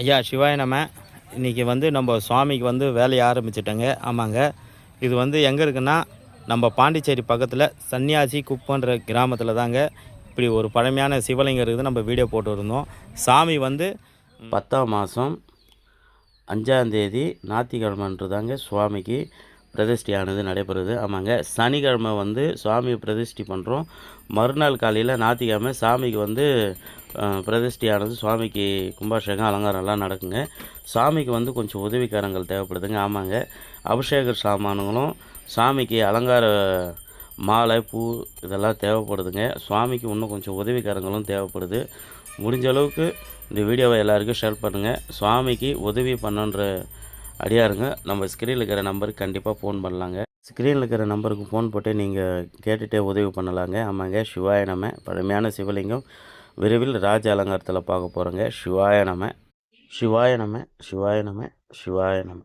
ஐயா சிவாய நம்ம இன்றைக்கி வந்து நம்ம சுவாமிக்கு வந்து வேலையை ஆரம்பிச்சிட்டோங்க. ஆமாங்க. இது வந்து எங்கே இருக்குன்னா நம்ம பாண்டிச்சேரி பக்கத்தில் சன்னியாசி குப்பன்ற கிராமத்தில் தாங்க. இப்படி ஒரு பழமையான சிவலிங்கம் இருக்குது நம்ம வீடியோ போட்டு இருந்தோம். சாமி வந்து பத்தாம் மாதம் அஞ்சாந்தேதி ஞாயிற்றுக்கிழமைன்று தாங்க சுவாமிக்கு பிரதிஷ்டையானது நடைபெறுது. ஆமாங்க. சனிக்கிழமை வந்து சுவாமி பிரதிஷ்டை பண்ணுறோம் மறுநாள் காலையில் ஞாத்திக்கிழமை சாமிக்கு வந்து பிரதிஷ்டியானது சுவாமிக்கு கும்பாபிஷேகம் அலங்காரம்லாம் நடக்குங்க. சாமிக்கு வந்து கொஞ்சம் உதவிக்காரங்கள் தேவைப்படுதுங்க. ஆமாங்க. அபிஷேக சாமான்களும் சாமிக்கு அலங்கார மாலை பூ இதெல்லாம் தேவைப்படுதுங்க. சுவாமிக்கு இன்னும் கொஞ்சம் உதவிக்காரங்களும் தேவைப்படுது. முடிஞ்ச அளவுக்கு இந்த வீடியோவை எல்லாருக்கும் ஷேர் பண்ணுங்கள் சுவாமிக்கு உதவி பண்ணுன்ற அடியாருங்க. நம்ம ஸ்க்ரீனில் இருக்கிற நம்பருக்கு கண்டிப்பாக ஃபோன் பண்ணலாங்க. ஸ்க்ரீனில் இருக்கிற நம்பருக்கு ஃபோன் போட்டு நீங்கள் கேட்டுகிட்டே உதவி பண்ணலாங்க. ஆமாங்க. சிவாய பழமையான சிவலிங்கம். விரைவில் ராஜ அலங்காரத்தில் பார்க்க போகிறோங்க சிவாய நம சிவாய நம சிவாய நம சிவாய நம.